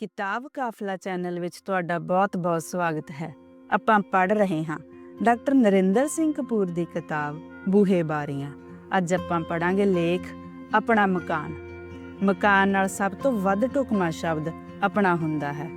ਕਿਤਾਬ ਕਾਫਲਾ ਚੈਨਲ ਵਿੱਚ ਤੁਹਾਡਾ ਬਹੁਤ-ਬਹੁਤ ਸਵਾਗਤ ਹੈ। ਆਪਾਂ ਪੜ੍ਹ ਰਹੇ ਹਾਂ ਡਾਕਟਰ ਨਰਿੰਦਰ ਸਿੰਘ ਕਪੂਰ ਦੀ ਕਿਤਾਬ ਬੂਹੇ ਬਾਰੀਆਂ। ਅੱਜ ਆਪਾਂ ਪੜਾਂਗੇ ਲੇਖ ਆਪਣਾ ਮਕਾਨ। ਮਕਾਨ ਨਾਲ ਸਭ ਤੋਂ ਵੱਧ ਢੁਕਵਾਂ ਸ਼ਬਦ ਆਪਣਾ ਹੁੰਦਾ ਹੈ।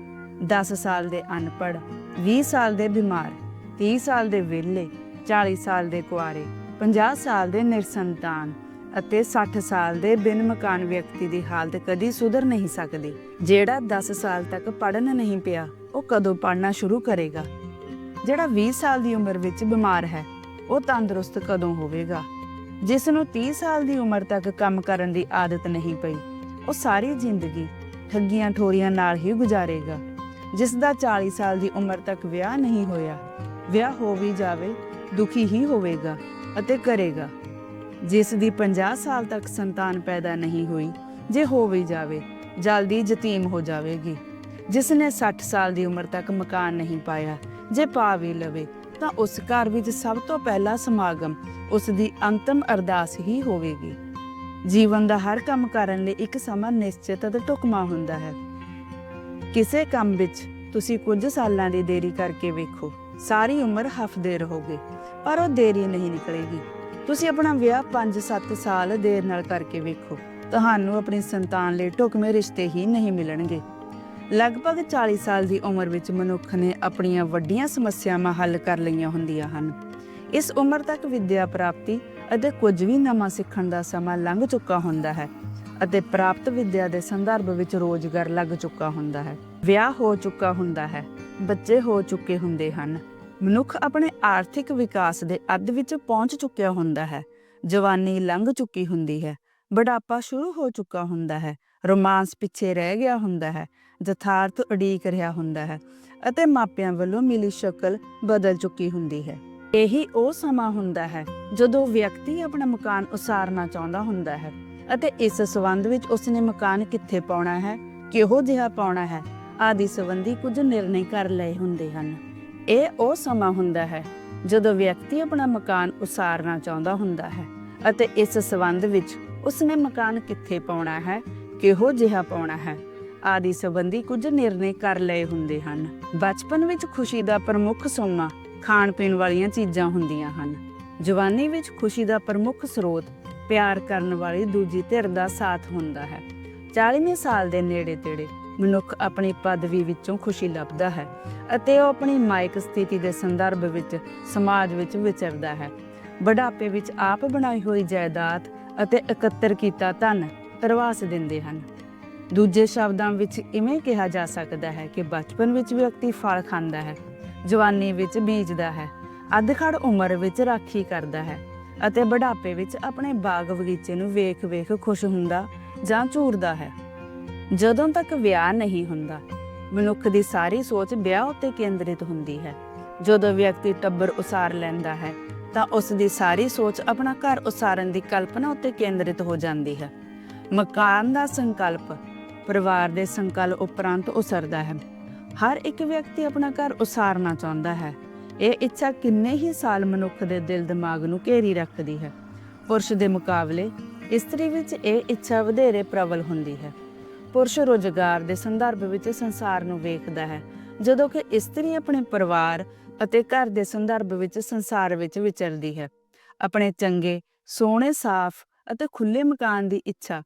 10 ਸਾਲ ਦੇ ਅਨਪੜ੍ਹ 20 ਸਾਲ ਦੇ ਬਿਮਾਰ 30 ਸਾਲ ਦੇ ਵਿਹਲੇ 40 ਸਾਲ ਦੇ ਕੁਆਰੇ 50 ਸਾਲ ਦੇ ਨਿਰਸੰਤਾਨ ਅਤੇ 60 ਸਾਲ ਦੇ ਬਿਨ ਮਕਾਨ ਵਿਅਕਤੀ ਦੀ ਹਾਲਤ ਕਦੀ ਸੁਧਰ ਨਹੀਂ ਸਕਦੀ। ਜਿਹੜਾ 10 ਸਾਲ ਤੱਕ ਪੜਨ ਨਹੀਂ ਪਿਆ, ਉਹ ਕਦੋਂ ਪੜਨਾ ਸ਼ੁਰੂ ਕਰੇਗਾ? ਜਿਹੜਾ 20 ਸਾਲ ਦੀ ਉਮਰ ਵਿੱਚ ਬਿਮਾਰ ਹੈ, ਉਹ ਤੰਦਰੁਸਤ ਕਦੋਂ ਹੋਵੇਗਾ? ਜਿਸ ਨੂੰ 30 ਸਾਲ ਦੀ ਉਮਰ ਤੱਕ ਕੰਮ ਕਰਨ ਦੀ ਆਦਤ ਨਹੀਂ ਪਈ, ਉਹ ਸਾਰੀ ਜ਼ਿੰਦਗੀ ਠੱਗੀਆਂ ਠੋਰੀਆਂ ਨਾਲ ਹੀ ਗੁਜ਼ਾਰੇਗਾ। ਜਿਸ ਦਾ 40 ਸਾਲ ਦੀ ਉਮਰ ਤੱਕ ਵਿਆਹ ਨਹੀਂ ਹੋਇਆ, ਵਿਆਹ ਹੋ ਵੀ ਜਾਵੇ, ਦੁਖੀ ਹੀ ਹੋਵੇਗਾ ਅਤੇ ਕਰੇਗਾ। ਜਿਸ ਦੀ 50 ਸਾਲ ਤੱਕ ਸੰਤਾਨ ਪੈਦਾ ਨਹੀਂ ਹੋਈ, ਜੇ ਹੋ ਵੀ ਜਾਵੇ, ਜਲਦੀ ਯਤੀਮ ਹੋ ਜਾਵੇਗੀ। ਜਿਸ ਨੇ 60 ਸਾਲ ਦੀ ਉਮਰ ਤੱਕ ਮਕਾਨ ਨਹੀਂ ਪਾਇਆ, ਜੇ ਪਾ ਵੀ ਲਵੇ, ਤਾਂ ਉਸ ਘਰ ਵਿੱਚ ਸਭ ਤੋਂ ਪਹਿਲਾ ਸਮਾਗਮ ਉਸ ਦੀ ਅੰਤਮ ਅਰਦਾਸ ਹੀ ਹੋਵੇਗੀ। ਜੀਵਨ ਦਾ ਹਰ ਕੰਮ ਕਰਨ ਲਈ ਇੱਕ ਸਮਾਂ ਨਿਸ਼ਚਿਤ ਅਤੇ ਢੁਕਮਾ ਹੁੰਦਾ ਹੈ। ਕਿਸੇ ਕੰਮ ਵਿੱਚ ਤੁਸੀਂ ਕੁਝ ਸਾਲਾਂ ਦੀ ਦੇਰੀ ਕਰਕੇ ਵੇਖੋ, ਸਾਰੀ ਉਮਰ ਹਫਦੇ ਰਹੋਗੇ, ਪਰ ਉਹ ਦੇਰੀ ਨਹੀਂ ਨਿਕਲੇਗੀ। ਤੁਸੀਂ ਆਪਣਾ ਵਿਆਹ 5-7 ਸਾਲ ਦੇਰ ਨਾਲ ਕਰਕੇ ਵੇਖੋ। ਤੁਹਾਨੂੰ ਆਪਣੀ ਸੰਤਾਨ ਲਈ ਢੁਕਵੇਂ ਰਿਸ਼ਤੇ ਹੀ ਨਹੀਂ ਮਿਲਣਗੇ। ਲਗਭਗ 40 ਸਾਲ ਦੀ ਉਮਰ ਵਿੱਚ ਮਨੁੱਖ ਨੇ ਆਪਣੀਆਂ ਵੱਡੀਆਂ ਸਮੱਸਿਆਵਾਂ ਹੱਲ ਕਰ ਲਈਆਂ ਹੁੰਦੀਆਂ ਹਨ। ਇਸ ਉਮਰ ਤੱਕ ਵਿਦਿਆ ਪ੍ਰਾਪਤੀ ਅਤੇ ਕੁਝ ਵੀ ਨਵਾਂ ਸਿੱਖਣ ਦਾ ਸਮਾਂ ਲੰਘ ਚੁੱਕਾ ਹੁੰਦਾ ਹੈ ਅਤੇ ਪ੍ਰਾਪਤ ਵਿਦਿਆ ਦੇ ਸੰਦਰਭ ਵਿੱਚ ਰੋਜ਼ਗਾਰ ਲੱਗ ਚੁੱਕਾ ਹੁੰਦਾ ਹੈ। ਵਿਆਹ ਹੋ ਚੁੱਕਾ ਹੁੰਦਾ ਹੈ। ਬੱਚੇ ਹੋ ਚੁੱਕੇ ਹੁੰਦੇ ਹਨ। ਮਨੁੱਖ ਆਪਣੇ ਆਰਥਿਕ ਵਿਕਾਸ ਦੇ ਅੱਧ ਵਿੱਚ ਪਹੁੰਚ ਚੁੱਕਿਆ ਹੁੰਦਾ ਹੈ। ਜਵਾਨੀ ਲੰਘ ਚੁੱਕੀ ਹੁੰਦੀ ਹੈ। ਬੁਢਾਪਾ ਸ਼ੁਰੂ ਹੋ ਚੁੱਕਾ ਹੁੰਦਾ ਹੈ। ਰੋਮਾਂਸ ਪਿੱਛੇ ਰਹਿ ਗਿਆ ਹੁੰਦਾ ਹੈ। ਯਥਾਰਥ ਉਡੀਕ ਰਿਹਾ ਹੁੰਦਾ ਹੈ ਅਤੇ ਮਾਪਿਆਂ ਵੱਲੋਂ ਮਿਲੀ ਸ਼ਕਲ ਬਦਲ ਚੁੱਕੀ ਹੁੰਦੀ ਹੈ। ਇਹੀ ਉਹ ਸਮਾਂ ਹੁੰਦਾ ਹੈ ਜਦੋਂ ਵਿਅਕਤੀ ਆਪਣਾ ਮਕਾਨ ਉਸਾਰਨਾ ਚਾਹੁੰਦਾ ਹੁੰਦਾ ਹੈ ਅਤੇ ਇਸ ਸਬੰਧ ਵਿੱਚ ਉਸਨੇ ਮਕਾਨ ਕਿੱਥੇ ਪਾਉਣਾ ਹੈ, ਕਿਹੋ ਜਿਹਾ ਪਾਉਣਾ ਹੈ, ਆਦਿ ਸੰਬੰਧੀ ਕੁਝ ਨਿਰਣੇ ਕਰ ਲਏ ਹੁੰਦੇ ਹਨ। ਇਹ ਉਹ ਸਮਾਂ ਹੁੰਦਾ ਹੈ ਜਦੋਂ ਵਿਅਕਤੀ ਆਪਣਾ ਮਕਾਨ ਉਸਾਰਨਾ ਚਾਹੁੰਦਾ ਹੁੰਦਾ ਹੈ ਅਤੇ ਇਸ ਸਬੰਧ ਵਿੱਚ ਉਸਨੇ ਮਕਾਨ ਕਿੱਥੇ ਪਾਉਣਾ ਹੈ, ਕਿਹੋ ਜਿਹਾ ਪਾਉਣਾ ਹੈ, ਆਦਿ ਸੰਬੰਧੀ ਕੁਝ ਨਿਰਣੇ ਕਰ ਲਏ ਹੁੰਦੇ ਹਨ। ਬਚਪਨ ਵਿੱਚ ਖੁਸ਼ੀ ਦਾ ਪ੍ਰਮੁੱਖ ਸੋਮਾ ਖਾਣ ਪੀਣ ਵਾਲੀਆਂ ਚੀਜ਼ਾਂ ਹੁੰਦੀਆਂ ਹਨ। ਜਵਾਨੀ ਵਿੱਚ ਖੁਸ਼ੀ ਦਾ ਪ੍ਰਮੁੱਖ ਸਰੋਤ ਪਿਆਰ ਕਰਨ ਵਾਲੀ ਦੂਜੀ ਧਿਰ ਦਾ ਸਾਥ ਹੁੰਦਾ ਹੈ। 40ਵੇਂ ਸਾਲ ਦੇ ਨੇੜੇ ਤੇੜੇ ਮਨੁੱਖ ਆਪਣੀ ਪਦਵੀ ਵਿੱਚੋਂ ਖੁਸ਼ੀ ਲੱਭਦਾ ਹੈ ਅਤੇ ਉਹ ਆਪਣੀ ਮਾਇਕ ਸਥਿਤੀ ਦੇ ਸੰਦਰਭ ਵਿੱਚ, ਸਮਾਜ ਵਿੱਚ ਵਿਚਰਦਾ ਹੈ। ਬੁਢਾਪੇ ਵਿੱਚ ਆਪ ਬਣਾਈ ਹੋਈ ਜਾਇਦਾਦ ਅਤੇ ਇਕੱਤਰ ਕੀਤਾ ਧਨ ਪ੍ਰਵਾਸ ਦਿੰਦੇ ਹਨ। ਦੂਜੇ ਸ਼ਬਦਾਂ ਵਿੱਚ ਇਵੇਂ ਕਿਹਾ ਜਾ ਸਕਦਾ ਹੈ ਕਿ ਬਚਪਨ ਵਿੱਚ ਵਿਅਕਤੀ ਫਲ ਖਾਂਦਾ ਹੈ, ਜਵਾਨੀ ਵਿੱਚ ਬੀਜਦਾ ਹੈ, ਅਧਖੜ ਉਮਰ ਵਿੱਚ ਰਾਖੀ ਕਰਦਾ ਹੈ ਅਤੇ ਬੁਢਾਪੇ ਵਿੱਚ ਆਪਣੇ ਬਾਗ ਬਗੀਚੇ ਨੂੰ ਵੇਖ-ਵੇਖ ਖੁਸ਼ ਹੁੰਦਾ ਜਾਂ ਝੂਰਦਾ ਹੈ। ਜਦੋਂ ਤੱਕ ਵਿਆਹ ਨਹੀਂ ਹੁੰਦਾ, ਮਨੁੱਖ ਦੀ ਸਾਰੀ ਸੋਚ ਵਿਆਹ ਉੱਤੇ ਕੇਂਦਰਿਤ ਹੁੰਦੀ ਹੈ। ਜਦੋਂ ਵਿਅਕਤੀ ਟੱਬਰ ਉਸਾਰ ਲੈਂਦਾ ਹੈ, ਤਾਂ ਉਸ ਦੀ ਸਾਰੀ ਸੋਚ ਆਪਣਾ ਘਰ ਉਸਾਰਨ ਦੀ ਕਲਪਨਾ ਉੱਤੇ ਕੇਂਦਰਿਤ ਹੋ ਜਾਂਦੀ ਹੈ। ਮਕਾਨ ਦਾ ਸੰਕਲਪ ਪਰਿਵਾਰ ਦੇ ਸੰਕਲਪ ਉਪਰੰਤ ਉਸਰਦਾ ਹੈ। ਹਰ ਇੱਕ ਵਿਅਕਤੀ ਆਪਣਾ ਘਰ ਉਸਾਰਨਾ ਚਾਹੁੰਦਾ ਹੈ। ਇਹ ਇੱਛਾ ਕਿੰਨੇ ਹੀ ਸਾਲ ਮਨੁੱਖ ਦੇ ਦਿਲ ਦਿਮਾਗ ਨੂੰ ਘੇਰੀ ਰੱਖਦੀ ਹੈ। ਪੁਰਸ਼ ਦੇ ਮੁਕਾਬਲੇ, ਇਸਤਰੀ ਵਿੱਚ ਇਹ ਇੱਛਾ ਵਧੇਰੇ ਪ੍ਰਬਲ ਹੁੰਦੀ ਹੈ। ਪੁਰਸ਼ ਰੋਜ਼ਗਾਰ ਦੇ ਸੰਦਰਭ ਵਿੱਚ ਸੰਸਾਰ ਨੂੰ ਵੇਖਦਾ ਹੈ। ਜਦੋਂ ਕਿ ਇਸਤਰੀ ਆਪਣੇ ਪਰਿਵਾਰ ਅਤੇ ਘਰ ਦੇ ਸੰਦਰਭ ਵਿੱਚ ਸੰਸਾਰ ਵਿੱਚ ਵਿਚਰਦੀ ਹੈ। ਆਪਣੇ ਚੰਗੇ, ਸੋਹਣੇ, ਸਾਫ਼ ਅਤੇ ਖੁੱਲੇ ਮਕਾਨ ਦੀ ਇੱਛਾ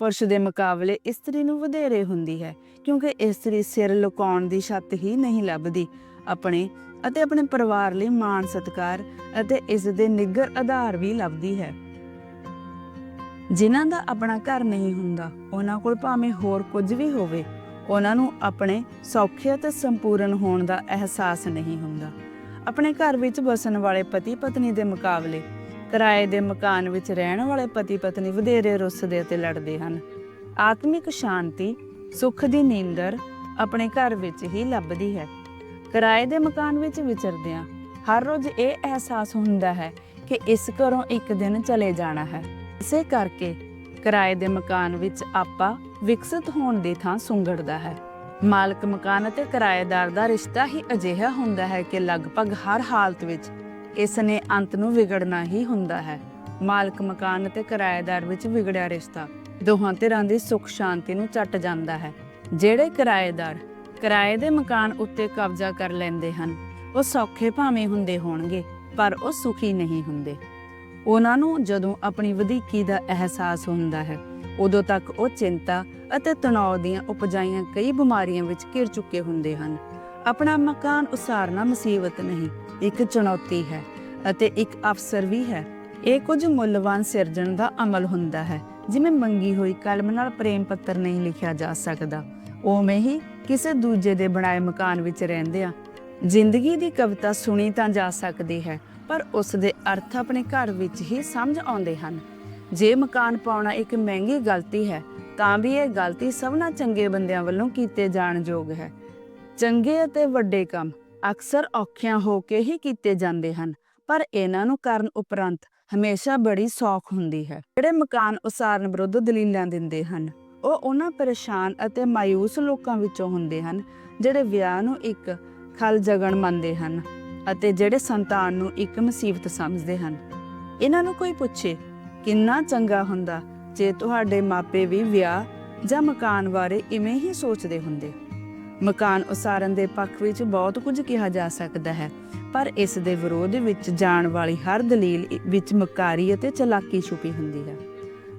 ਪੁਰਸ਼ ਦੇ ਮੁਕਾਬਲੇ ਇਸਤਰੀ ਨੂੰ ਵਧੇਰੇ ਹੁੰਦੀ ਹੈ, ਕਿਉਂਕਿ ਇਸਤਰੀ ਸਿਰ ਲੁਕਾਉਣ ਦੀ ਛੱਤ ਹੀ ਨਹੀਂ ਲੱਭਦੀ। ਆਪਣੇ ਅਤੇ ਆਪਣੇ ਪਰਿਵਾਰ ਲਈ ਮਾਣ ਸਤਿਕਾਰ ਅਤੇ ਇਸ ਦੇ ਨਿੱਗਰ ਆਧਾਰ ਵੀ ਲੱਭਦੀ ਹੈ। ਜਿਨ੍ਹਾਂ ਦਾ ਆਪਣਾ ਘਰ ਨਹੀਂ ਹੁੰਦਾ, ਉਹਨਾਂ ਕੋਲ ਭਾਵੇਂ ਹੋਰ ਕੁਝ ਵੀ ਹੋਵੇ, ਉਹਨਾਂ ਨੂੰ ਆਪਣੇ ਸੌਖੇ ਅਤੇ ਸੰਪੂਰਨ ਹੋਣ ਦਾ ਅਹਿਸਾਸ ਨਹੀਂ ਹੁੰਦਾ। ਆਪਣੇ ਘਰ ਵਿੱਚ ਵਸਣ ਵਾਲੇ ਪਤੀ ਪਤਨੀ ਦੇ ਮੁਕਾਬਲੇ, ਕਿਰਾਏ ਦੇ ਮਕਾਨ ਵਿੱਚ ਰਹਿਣ ਵਾਲੇ ਪਤੀ ਪਤਨੀ ਵਧੇਰੇ ਰੁੱਸਦੇ ਅਤੇ ਲੜਦੇ ਹਨ। ਆਤਮਿਕ ਸ਼ਾਂਤੀ, ਸੁੱਖ ਦੀ ਨੀਂਦਰ ਆਪਣੇ ਘਰ ਵਿੱਚ ਹੀ ਲੱਭਦੀ ਹੈ। ਕਿਰਾਏ ਦੇ ਮਕਾਨ ਵਿੱਚ ਵਿਚਰਦਿਆਂ ਹਰ ਰੋਜ਼ ਇਹ ਅਹਿਸਾਸ ਹੁੰਦਾ ਹੈ ਕਿ ਇਸ ਘਰੋਂ ਇੱਕ ਦਿਨ ਚਲੇ ਜਾਣਾ ਹੈ। ਇਸੇ ਕਰਕੇ ਕਿਰਾਏ ਦੇ ਮਕਾਨ ਵਿੱਚ ਆਪਾ ਵਿਕਸਿਤ ਹੋਣ ਦੀ ਥਾਂ ਸੁੰਗੜਦਾ ਹੈ। ਮਾਲਕ ਮਕਾਨ ਅਤੇ ਕਿਰਾਏਦਾਰ ਦਾ ਰਿਸ਼ਤਾ ਹੀ ਅਜਿਹਾ ਹੁੰਦਾ ਹੈ ਕਿ ਲਗਭਗ ਹਰ ਹਾਲਤ ਵਿੱਚ ਇਸ ਨੇ ਅੰਤ ਨੂੰ ਵਿਗੜਨਾ ਹੀ ਹੁੰਦਾ ਹੈ। ਮਾਲਕ ਮਕਾਨ ਅਤੇ ਕਿਰਾਏਦਾਰ ਵਿੱਚ ਵਿਗੜਿਆ ਰਿਸ਼ਤਾ ਦੋਹਾਂ ਧਿਰਾਂ ਦੀ ਸੁੱਖ ਸ਼ਾਂਤੀ ਨੂੰ ਚੱਟ ਜਾਂਦਾ ਹੈ। ਜਿਹੜੇ ਕਿਰਾਏਦਾਰ ਕਿਰਾਏ ਦੇ ਮਕਾਨ ਉੱਤੇ ਕਬਜ਼ਾ ਕਰ ਲੈਂਦੇ ਹਨ, ਉਹ ਸੌਖੇ ਭਾਵੇਂ ਹੁੰਦੇ ਹੋਣਗੇ, ਪਰ ਉਹ ਸੁਖੀ ਨਹੀਂ ਹੁੰਦੇ। ਉਹਨਾਂ ਨੂੰ ਜਦੋਂ ਆਪਣੀ ਵਧੀਕੀ ਦਾ ਅਹਿਸਾਸ ਹੁੰਦਾ ਹੈ, ਉਦੋਂ ਤੱਕ ਉਹ ਚਿੰਤਾ ਅਤੇ ਤਣਾਅ ਦੀਆਂ ਉਪਜਾਈਆਂ ਕਈ ਬਿਮਾਰੀਆਂ ਵਿੱਚ ਘਿਰ ਚੁੱਕੇ ਹੁੰਦੇ ਹਨ। ਆਪਣਾ ਮਕਾਨ ਉਸਾਰਨਾ ਮੁਸੀਬਤ ਨਹੀਂ, ਇੱਕ ਚੁਣੌਤੀ ਹੈ ਅਤੇ ਇੱਕ ਅਫਸਰ ਵੀ ਹੈ। ਇਹ ਕੁਝ ਮੁੱਲਵਾਨ ਸਿਰਜਣ ਦਾ ਅਮਲ ਹੁੰਦਾ ਹੈ, ਜਿਵੇਂ ਮੰਗੀ ਹੋਈ ਕਲਮ ਨਾਲ ਪ੍ਰੇਮ ਪੱਤਰ ਨਹੀਂ ਲਿਖਿਆ ਜਾ ਸਕਦਾ। ਉਵੇਂ ਹੀ ਕਿਸੇ ਦੂਜੇ ਦੇ ਬਣਾਏ ਮਕਾਨ ਵਿੱਚ ਰਹਿੰਦੇ ਆ ਜ਼ਿੰਦਗੀ ਦੀ ਕਵਿਤਾ ਸੁਣੀ ਤਾਂ ਜਾ ਸਕਦੀ ਹੈ, ਪਰ ਉਸ ਦੇ ਅਰਥ ਆਪਣੇ ਘਰ ਵਿੱਚ ਹੀ ਸਮਝ ਆਉਂਦੇ ਹਨ। ਜੇ ਮਕਾਨ ਪਾਉਣਾ ਇੱਕ ਮਹਿੰਗੀ ਗਲਤੀ ਹੈ, ਤਾਂ ਵੀ ਇਹ ਗਲਤੀ ਸਭਨਾ ਚੰਗੇ ਬੰਦਿਆਂ ਵੱਲੋਂ ਕੀਤੇ ਜਾਣ ਯੋਗ ਹੈ। ਚੰਗੇ ਅਤੇ ਵੱਡੇ ਕੰਮ ਅਕਸਰ ਔਖਿਆਂ ਹੋ ਕੇ ਹੀ ਕੀਤੇ ਜਾਂਦੇ ਹਨ, ਪਰ ਇਹਨਾਂ ਨੂੰ ਕਰਨ ਉਪਰੰਤ ਹਮੇਸ਼ਾ ਬੜੀ ਸੌਖ ਹੁੰਦੀ ਹੈ। ਜਿਹੜੇ ਮਕਾਨ ਉਸਾਰਨ ਵਿਰੁੱਧ ਦਲੀਲਾਂ ਦਿੰਦੇ ਹਨ, ਉਹ ਉਹਨਾਂ ਪਰੇਸ਼ਾਨ ਅਤੇ ਮਾਇੂਸ ਲੋਕਾਂ ਵਿੱਚੋਂ ਹੁੰਦੇ ਹਨ, ਜਿਹੜੇ ਵਿਆਹ ਨੂੰ ਇੱਕ ਖਲ ਜਗਣ ਮੰਨਦੇ ਹਨ ਅਤੇ ਜਿਹੜੇ ਸੰਤਾਨ ਨੂੰ ਇੱਕ ਮੁਸੀਬਤ ਸਮਝਦੇ ਹਨ। ਇਹਨਾਂ ਨੂੰ ਕੋਈ ਪੁੱਛੇ, ਕਿੰਨਾ ਚੰਗਾ ਹੁੰਦਾ ਜੇ ਤੁਹਾਡੇ ਮਾਪੇ ਵੀ ਵਿਆਹ ਜਾਂ ਮਕਾਨ ਬਾਰੇ ਇਵੇਂ ਹੀ ਸੋਚਦੇ ਹੁੰਦੇ? ਮਕਾਨ ਉਸਾਰਨ ਦੇ ਪੱਖ ਵਿੱਚ ਬਹੁਤ ਕੁਝ ਕਿਹਾ ਜਾ ਸਕਦਾ ਹੈ, ਪਰ ਇਸ ਦੇ ਵਿਰੋਧ ਵਿੱਚ ਜਾਣ ਵਾਲੀ ਹਰ ਦਲੀਲ ਵਿੱਚ ਮਕਾਰੀ ਅਤੇ ਚਲਾਕੀ ਛੁਪੀ ਹੁੰਦੀ ਹੈ।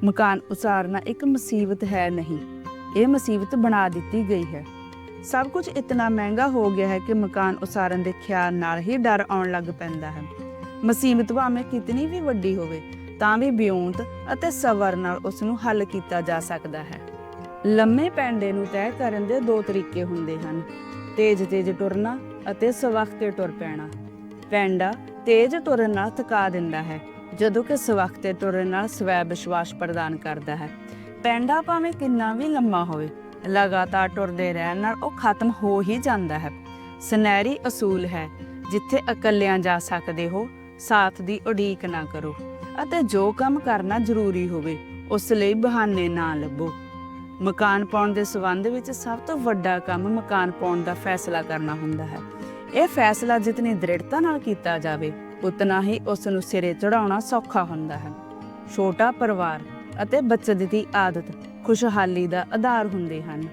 ਮਕਾਨ ਉਸਾਰਨਾ ਇੱਕ ਮੁਸੀਬਤ ਹੈ ਨਹੀਂ, ਇਹ ਮੁਸੀਬਤ ਬਣਾ ਦਿੱਤੀ ਗਈ ਹੈ। ਸਭ ਕੁਝ ਇਤਨਾ ਮਹਿੰਗਾ ਹੋ ਗਿਆ ਹੈ ਕਿ ਮਕਾਨ ਉਸਾਰਨ ਦੇ ਖਿਆਲ ਨਾਲ ਹੀ ਡਰ ਆਉਣ ਲੱਗ ਪੈਂਦਾ ਹੈ। ਮੁਸੀਬਤ ਭਾਵੇਂ ਕਿਤਨੀ ਵੀ ਵੱਡੀ ਹੋਵੇ, ਤਾਂ ਵੀ ਬਿਉਂਤ ਅਤੇ ਸਬਰ ਨਾਲ ਉਸ ਨੂੰ ਹੱਲ ਕੀਤਾ ਜਾ ਸਕਦਾ ਹੈ। ਲੰਮੇ ਪੈਂਡੇ ਨੂੰ ਤੈਅ ਕਰਨ ਦੇ ਦੋ ਤਰੀਕੇ ਹੁੰਦੇ ਹਨ। ਤੇਜ਼ ਤੇਜ਼ ਟੁਰਨਾ ਅਤੇ ਸਵਖਤੇ ਟੁਰ ਪੈਣਾ। ਪੈਂਡਾ ਤੇਜ਼ ਤੁਰਨ ਨਾਲ ਥਕਾ ਦਿੰਦਾ ਹੈ, ਜਦੋਂ ਕਿ ਸਵਖਤੇ ਤੁਰਨ ਨਾਲ ਸਵੈ ਵਿਸ਼ਵਾਸ ਪ੍ਰਦਾਨ ਕਰਦਾ ਹੈ। ਪੈਂਡਾ ਭਾਵੇਂ ਕਿੰਨਾ ਵੀ ਲੰਮਾ ਹੋਵੇ ਲਗਾਤਾਰ ਟੁਰਦੇ ਰਹਿਣ ਨਾਲ ਉਹ ਖਤਮ ਹੋ ਹੀ ਜਾਂਦਾ ਹੈ। ਸੁਨਹਿਰੀ ਅਸੂਲ ਹੈ, ਜਿੱਥੇ ਇਕੱਲਿਆਂ ਜਾ ਸਕਦੇ ਹੋ, ਸਾਥ ਦੀ ਉਡੀਕ ਨਾ ਕਰੋ ਅਤੇ ਜੋ ਕੰਮ ਕਰਨਾ ਜ਼ਰੂਰੀ ਹੋਵੇ, ਉਸ ਲਈ ਬਹਾਨੇ ਨਾ ਲੱਭੋ। ਮਕਾਨ ਪਾਉਣ ਦੇ ਸਬੰਧ ਵਿੱਚ ਸਭ ਤੋਂ ਵੱਡਾ ਕੰਮ ਮਕਾਨ ਪਾਉਣ ਦਾ ਫੈਸਲਾ ਕਰਨਾ ਹੁੰਦਾ ਹੈ। ਇਹ ਫੈਸਲਾ ਜਿਤਨੀ ਦ੍ਰਿੜਤਾ ਨਾਲ ਕੀਤਾ ਜਾਵੇ, ਉਤਨਾ ਹੀ ਉਸ ਨੂੰ ਸਿਰੇ ਚੜਾਉਣਾ ਸੌਖਾ ਹੁੰਦਾ ਹੈ। ਛੋਟਾ ਪਰਿਵਾਰ ਅਤੇ ਬੱਚਤ ਦੀ ਆਦਤ ਖੁਸ਼ਹਾਲੀ ਦਾ ਆਧਾਰ ਹੁੰਦੇ ਹਨ।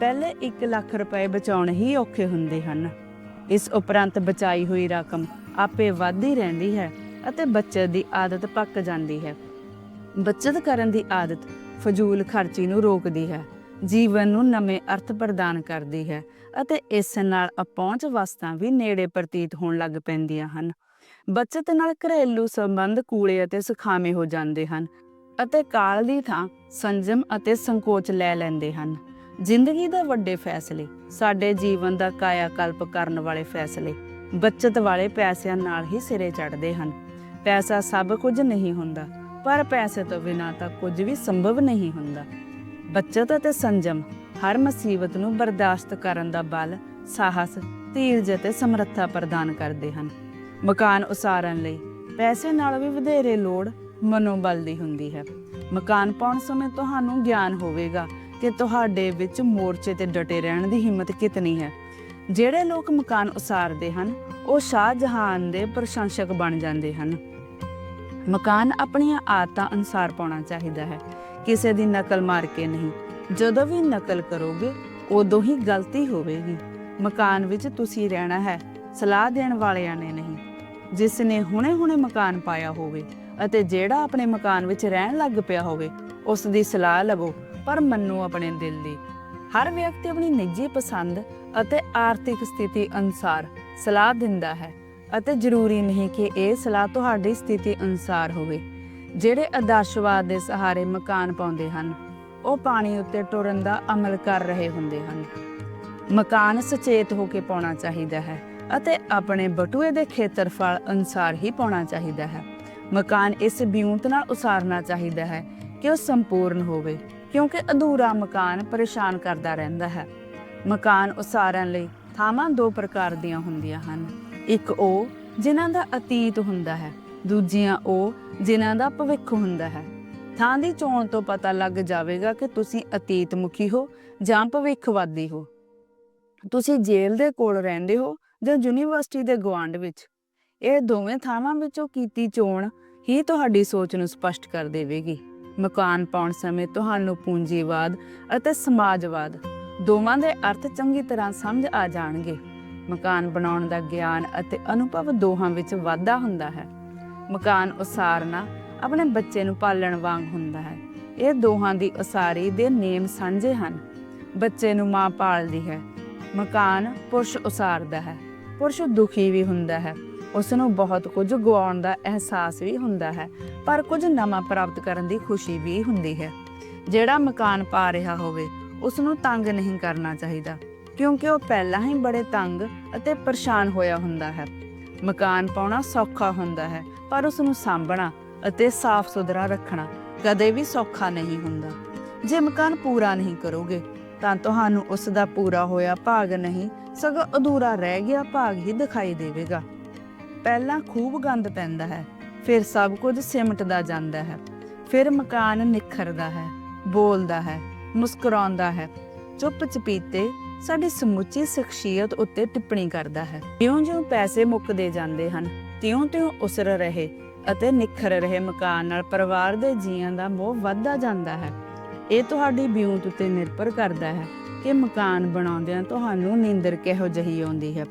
ਪਹਿਲੇ 1 ਲੱਖ ਰੁਪਏ ਬਚਾਉਣੇ ਹੀ ਔਖੇ ਹੁੰਦੇ ਹਨ। ਇਸ ਉਪਰੰਤ ਬਚਾਈ ਹੋਈ ਰਕਮ ਆਪੇ ਵੱਧਦੀ ਰਹਿੰਦੀ ਹੈ ਅਤੇ ਬੱਚਤ ਦੀ ਆਦਤ ਪੱਕ ਜਾਂਦੀ ਹੈ। ਬੱਚਤ ਕਰਨ ਦੀ ਆਦਤ ਫਜ਼ੂਲ ਖਰਚੀ ਨੂੰ ਰੋਕਦੀ ਹੈ, ਜੀਵਨ ਨੂੰ ਨਵੇਂ ਅਰਥ ਪ੍ਰਦਾਨ ਕਰਦੀ ਹੈ ਅਤੇ ਇਸ ਨਾਲ ਅਪਹੁੰਚ ਵਸਤਾਂ ਵੀ ਨੇੜੇ ਪ੍ਰਤੀਤ ਹੋਣ ਲੱਗ ਪੈਂਦੀਆਂ ਹਨ। ਬੱਚਤ ਨਾਲ ਘਰੇਲੂ ਸੰਬੰਧ ਕੂਲੇ ਅਤੇ ਸੁਖਾਵੇਂ ਹੋ ਜਾਂਦੇ ਹਨ ਅਤੇ ਕਾਲ ਦੀ ਥਾਂ ਸੰਜਮ ਅਤੇ ਸੰਕੋਚ ਲੈ ਲੈਂਦੇ ਹਨ। ਜ਼ਿੰਦਗੀ ਦੇ ਵੱਡੇ ਫੈਸਲੇ, ਸਾਡੇ ਜੀਵਨ ਦਾ ਕਾਇਆ ਕਲਪ ਕਰਨ ਵਾਲੇ ਫੈਸਲੇ, ਬੱਚਤ ਵਾਲੇ ਪੈਸਿਆਂ ਨਾਲ ਹੀ ਸਿਰੇ ਚੜ੍ਹਦੇ ਹਨ। ਪੈਸਾ ਸਭ ਕੁਝ ਨਹੀਂ ਹੁੰਦਾ, ਪਰ ਪੈਸੇ ਤੋਂ ਬਿਨਾਂ ਤਾਂ ਕੁਝ ਵੀ ਸੰਭਵ ਨਹੀਂ ਹੁੰਦਾ। ਬੱਚਤ ਅਤੇ ਸੰਜਮ, ਹਰ ਮੁਸੀਬਤ ਨੂੰ ਬਰਦਾਸ਼ਤ ਕਰਨ ਦਾ ਬਲ, ਸਾਹਸ ਧੀਰਜ ਅਤੇ ਸਮਰੱਥਾ ਪ੍ਰਦਾਨ ਕਰਦੇ ਹਨ। ਮਕਾਨ ਉਸਾਰਨ ਲਈ ਪੈਸੇ ਨਾਲ ਵੀ ਵਧੇਰੇ ਲੋੜ ਮਨੋਬਲ ਦੀ ਹੁੰਦੀ ਹੈ। ਮਕਾਨ ਪਾਉਣ ਸਮੇਂ ਤੁਹਾਨੂੰ ਗਿਆਨ ਹੋਵੇਗਾ ਕਿ ਤੁਹਾਡੇ ਵਿੱਚ ਮੋਰਚੇ ਤੇ ਡਟੇ ਰਹਿਣ ਦੀ ਹਿੰਮਤ ਕਿਤਨੀ ਹੈ। ਜਿਹੜੇ ਲੋਕ ਮਕਾਨ ਉਸਾਰਦੇ ਹਨ, ਉਹ ਸ਼ਾਹਜਹਾਨ ਦੇ ਪ੍ਰਸ਼ੰਸਕ ਬਣ ਜਾਂਦੇ ਹਨ। ਮਕਾਨ ਆਪਣੀਆਂ ਆਦਤਾਂ ਅਨੁਸਾਰ ਪਾਉਣਾ ਚਾਹੀਦਾ ਹੈ। ਕਿਸੇ ਦੀ ਨਕਲ ਮਾਰ ਕੇ ਨਹੀਂ। ਜਦੋਂ ਵੀ ਨਕਲ ਕਰੋਗੇ, ਉਦੋਂ ਹੀ ਗਲਤੀ ਹੋਵੇਗੀ। ਮਕਾਨ ਵਿੱਚ ਤੁਸੀਂ ਰਹਿਣਾ ਹੈ, ਸਲਾਹ ਦੇਣ ਵਾਲਿਆਂ ਨੇ ਨਹੀਂ। ਜਿਸ ਨੇ ਹੁਣੇ-ਹੁਣੇ ਮਕਾਨ ਪਾਇਆ ਹੋਵੇ ਅਤੇ ਜਿਹੜਾ ਆਪਣੇ ਮਕਾਨ ਵਿੱਚ ਰਹਿਣ ਲੱਗ ਪਿਆ ਹੋਵੇ ਉਸ ਦੀ ਸਲਾਹ ਲਵੋ, ਪਰ ਮੰਨੋ ਆਪਣੇ ਦਿਲ ਦੀ। ਹਰ ਵਿਅਕਤੀ ਆਪਣੀ ਨਿੱਜੀ ਪਸੰਦ ਅਤੇ ਆਰਥਿਕ ਸਥਿਤੀ ਅਨੁਸਾਰ ਸਲਾਹ ਦਿੰਦਾ ਹੈ ਅਤੇ ਜ਼ਰੂਰੀ ਨਹੀਂ ਕਿ ਇਹ ਸਲਾਹ ਤੁਹਾਡੀ ਸਥਿਤੀ ਅਨੁਸਾਰ ਹੋਵੇ। ਜਿਹੜੇ ਆਦਰਸ਼ਵਾਦ ਦੇ ਸਹਾਰੇ ਮਕਾਨ ਪਾਉਂਦੇ ਹਨ, ਉਹ ਪਾਣੀ ਉੱਤੇ ਟੁਰਨ ਦਾ ਅਮਲ ਕਰ ਰਹੇ ਹੁੰਦੇ ਹਨ। ਮਕਾਨ ਸੁਚੇਤ ਹੋ ਕੇ ਪਾਉਣਾ ਚਾਹੀਦਾ ਹੈ ਅਤੇ ਆਪਣੇ ਬਟੂਏ ਦੇ ਖੇਤਰਫਲ ਅਨੁਸਾਰ ਹੀ ਪਾਉਣਾ ਚਾਹੀਦਾ ਹੈ। ਮਕਾਨ ਇਸ ਬਿਉਂਤ ਨਾਲ ਉਸਾਰਨਾ ਚਾਹੀਦਾ ਹੈ ਕਿ ਉਹ ਸੰਪੂਰਨ ਹੋਵੇ, ਕਿਉਂਕਿ ਅਧੂਰਾ ਮਕਾਨ ਪਰੇਸ਼ਾਨ ਕਰਦਾ ਰਹਿੰਦਾ ਹੈ। ਮਕਾਨ ਉਸਾਰਨ ਲਈ ਥਾਵਾਂ ਦੋ ਪ੍ਰਕਾਰ ਦੀਆਂ ਹੁੰਦੀਆਂ ਹਨ। ਇੱਕ ਉਹ ਜਿਨ੍ਹਾਂ ਦਾ ਅਤੀਤ ਹੁੰਦਾ ਹੈ, ਦੂਜੀਆਂ ਉਹ ਜਿਨ੍ਹਾਂ ਦਾ ਭਵਿੱਖ ਹੁੰਦਾ ਹੈ। ਥਾਂ ਦੀ ਚੋਣ ਤੋਂ ਪਤਾ ਲੱਗ ਜਾਵੇਗਾ ਕਿ ਤੁਸੀਂ ਅਤੀਤ ਮੁਖੀ ਹੋ ਜਾਂ ਭਵਿੱਖਵਾਦੀ ਹੋ। ਤੁਸੀਂ ਜੇਲ੍ਹ ਦੇ ਕੋਲ ਰਹਿੰਦੇ ਹੋ ਜਾਂ ਯੂਨੀਵਰਸਿਟੀ ਦੇ ਗਵਾਂਡ ਵਿੱਚ। ਇਹ ਦੋਵੇਂ ਥਾਵਾਂ ਵਿੱਚੋਂ ਕੀਤੀ ਚੋਣ ਹੀ ਤੁਹਾਡੀ ਸੋਚ ਨੂੰ ਸਪਸ਼ਟ ਕਰ ਦੇਵੇਗੀ। ਮਕਾਨ ਪਾਉਣ ਸਮੇਂ ਤੁਹਾਨੂੰ ਪੂੰਜੀਵਾਦ ਅਤੇ ਸਮਾਜਵਾਦ ਦੋਵਾਂ ਦੇ ਅਰਥ ਚੰਗੀ ਤਰ੍ਹਾਂ ਸਮਝ ਆ ਜਾਣਗੇ। ਮਕਾਨ ਬਣਾਉਣ ਦਾ ਗਿਆਨ ਅਤੇ ਅਨੁਭਵ ਦੋਹਾਂ ਵਿੱਚ ਵਾਧਾ ਹੁੰਦਾ ਹੈ। ਮਕਾਨ ਉਸਾਰਨਾ ਆਪਣੇ ਬੱਚੇ ਨੂੰ ਪਾਲਣ ਵਾਂਗ ਹੁੰਦਾ ਹੈ। ਇਹ ਦੋਹਾਂ ਦੀ ਉਸਾਰੀ ਦੇ ਨੇਮ ਸਾਂਝੇ ਹਨ। ਬੱਚੇ ਨੂੰ ਮਾਂ ਪਾਲਦੀ ਹੈ। ਮਕਾਨ ਪੁਰਸ਼ ਉਸਾਰਦਾ ਹੈ। ਪੁਰਸ਼ ਦੁਖੀ ਵੀ ਹੁੰਦਾ ਹੈ। ਉਸ ਨੂੰ ਬਹੁਤ ਕੁਝ ਗਵਾਉਣ ਦਾ ਅਹਿਸਾਸ ਵੀ ਹੁੰਦਾ ਹੈ, ਪਰ ਕੁਝ ਨਵਾਂ ਪ੍ਰਾਪਤ ਕਰਨ ਦੀ ਖੁਸ਼ੀ ਵੀ ਹੁੰਦੀ ਹੈ। ਜਿਹੜਾ ਮਕਾਨ ਪਾ ਰਿਹਾ ਹੋਵੇ ਉਸ ਨੂੰ ਤੰਗ ਨਹੀਂ ਕਰਨਾ ਚਾਹੀਦਾ, ਕਿਉਂਕਿ ਉਹ ਪਹਿਲਾਂ ਹੀ ਬੜੇ ਤੰਗ ਅਤੇ ਪਰੇਸ਼ਾਨ ਹੋਇਆ ਹੁੰਦਾ ਹੈ। ਮਕਾਨ ਪਾਉਣਾ ਸੌਖਾ ਹੁੰਦਾ ਹੈ, ਪਰ ਉਸ ਨੂੰ ਸਾਂਭਣਾ ਅਤੇ ਸਾਫ਼ ਸੁਥਰਾ ਰੱਖਣਾ ਕਦੇ ਵੀ ਸੌਖਾ ਨਹੀਂ ਹੁੰਦਾ। ਜੇ ਮਕਾਨ ਪੂਰਾ ਨਹੀਂ ਕਰੋਗੇ, ਤਾਂ ਤੁਹਾਨੂੰ ਉਸ ਦਾ ਪੂਰਾ ਹੋਇਆ ਭਾਗ ਨਹੀਂ, ਸਗੋਂ ਅਧੂਰਾ ਰਹਿ ਗਿਆ ਭਾਗ ਹੀ ਦਿਖਾਈ ਦੇਵੇਗਾ। ਪਹਿਲਾਂ ਖੂਬ ਗੰਦ ਪੈਂਦਾ ਹੈ, ਫਿਰ ਸਭ ਕੁਝ ਸਿਮਟਦਾ ਜਾਂਦਾ ਹੈ, ਫਿਰ ਮਕਾਨ ਨਿਖਰਦਾ ਹੈ, ਬੋਲਦਾ ਹੈ, ਮੁਸਕਰਾਉਂਦਾ ਹੈ ਚੁੱਪ ਚਪੀਤੇ ਸਾਡੀ ਸਮੁੱਚੀ ਸ਼ਖਸੀਅਤ ਉੱਤੇ ਟਿੱਪਣੀ ਕਰਦਾ ਹੈ। ਜਿਉਂ-ਜਿਉਂ ਪੈਸੇ ਮੁੱਕਦੇ ਜਾਂਦੇ ਹਨ, ਤਿਉਂ-ਤਿਉਂ ਉਸਰ ਰਹੇ ਅਤੇ ਨਿਖਰ ਰਹੇ ਮਕਾਨ ਨਾਲ ਪਰਿਵਾਰ ਦੇ ਜੀਆਂ ਦਾ ਮੋਹ ਵੱਧਦਾ ਜਾਂਦਾ ਹੈ। ਇਹ ਤੁਹਾਡੀ ਬਿਉਂਤ ਉੱਤੇ ਨਿਰਭਰ ਕਰਦਾ ਹੈ ਕਿ ਮਕਾਨ ਬਣਾਉਂਦਿਆਂ ਤੁਹਾਨੂੰ ਨੀਂਦਰ ਕਿਹੋ ਜਿਹੀ ਆਉਂਦੀ ਹੈ।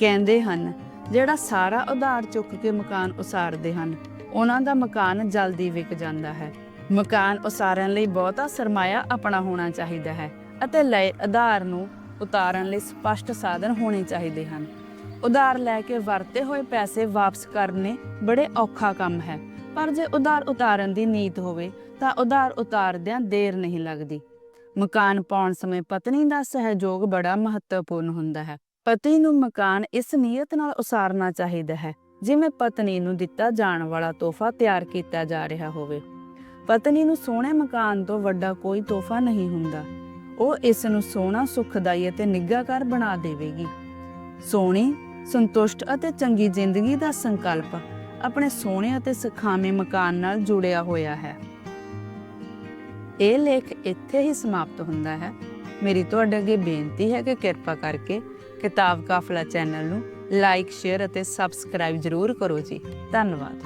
ਕਹਿੰਦੇ ਹਨ ਜਿਹੜਾ ਸਾਰਾ ਉਧਾਰ ਚੁੱਕ ਕੇ ਮਕਾਨ ਉਸਾਰਦੇ ਹਨ, ਉਹਨਾਂ ਦਾ ਮਕਾਨ ਜਲਦੀ ਵਿਕ ਜਾਂਦਾ ਹੈ। ਮਕਾਨ ਉਸਾਰਨ ਲਈ ਬਹੁਤਾ ਸਰਮਾਇਆ ਆਪਣਾ ਹੋਣਾ ਚਾਹੀਦਾ ਹੈ ਅਤੇ ਲਏ ਆਧਾਰ ਨੂੰ ਉਤਾਰਨ ਲਈ ਸਪਸ਼ਟ ਸਾਧਨ ਹੋਣੇ ਚਾਹੀਦੇ ਹਨ। ਉਧਾਰ ਲੈ ਕੇ ਵਰਤੇ ਹੋਏ ਪੈਸੇ ਵਾਪਸ ਕਰਨੇ ਬੜੇ ਔਖਾ ਕੰਮ ਹੈ, ਪਰ ਜੇ ਉਧਾਰ ਉਤਾਰਨ ਦੀ ਨੀਤ ਹੋਵੇ ਤਾਂ ਉਧਾਰ ਉਤਾਰਦਿਆਂ ਦੇਰ ਨਹੀਂ ਲੱਗਦੀ। ਮਕਾਨ ਪਾਉਣ ਸਮੇਂ ਪਤਨੀ ਦਾ ਸਹਿਯੋਗ ਬੜਾ ਮਹੱਤਵਪੂਰਨ ਹੁੰਦਾ ਹੈ। ਪਤੀ ਨੂੰ ਮਕਾਨ ਇਸ ਨੀਅਤ ਨਾਲ ਉਸਾਰਨਾ ਚਾਹੀਦਾ ਹੈ, ਜਿਵੇਂ ਪਤਨੀ ਨੂੰ ਦਿੱਤਾ ਜਾਣ ਵਾਲਾ ਤੋਹਫਾ ਤਿਆਰ ਕੀਤਾ ਜਾ ਰਿਹਾ ਹੋਵੇ। ਪਤਨੀ ਨੂੰ ਸੋਹਣੇ ਮਕਾਨ ਤੋਂ ਵੱਡਾ ਕੋਈ ਤੋਹਫਾ ਨਹੀਂ ਹੁੰਦਾ। ਉਹ ਇਸ ਨੂੰ ਸੋਹਣਾ, ਸੁਖਦਾਈ ਅਤੇ ਨਿੱਘਾਕਾਰ ਬਣਾ ਦੇਵੇਗੀ। ਸੋਹਣੀ, ਸੰਤੁਸ਼ਟ ਅਤੇ ਚੰਗੀ ਜ਼ਿੰਦਗੀ ਦਾ ਸੰਕਲਪ ਆਪਣੇ ਸੋਹਣੇ ਅਤੇ ਸੁਖਾਵੇਂ ਮਕਾਨ ਨਾਲ ਜੁੜਿਆ ਹੋਇਆ ਹੈ। ਇਹ ਲੇਖ ਇੱਥੇ ਹੀ ਸਮਾਪਤ ਹੁੰਦਾ ਹੈ। ਮੇਰੀ ਤੁਹਾਡੇ ਅੱਗੇ ਬੇਨਤੀ ਹੈ ਕਿ ਕਿਰਪਾ ਕਰਕੇ ਕਿਤਾਬ ਕਾਫਲਾ ਚੈਨਲ ਨੂੰ ਲਾਈਕ ਸ਼ੇਅਰ ਅਤੇ ਸਬਸਕ੍ਰਾਈਬ ਜ਼ਰੂਰ ਕਰੋ ਜੀ। ਧੰਨਵਾਦ।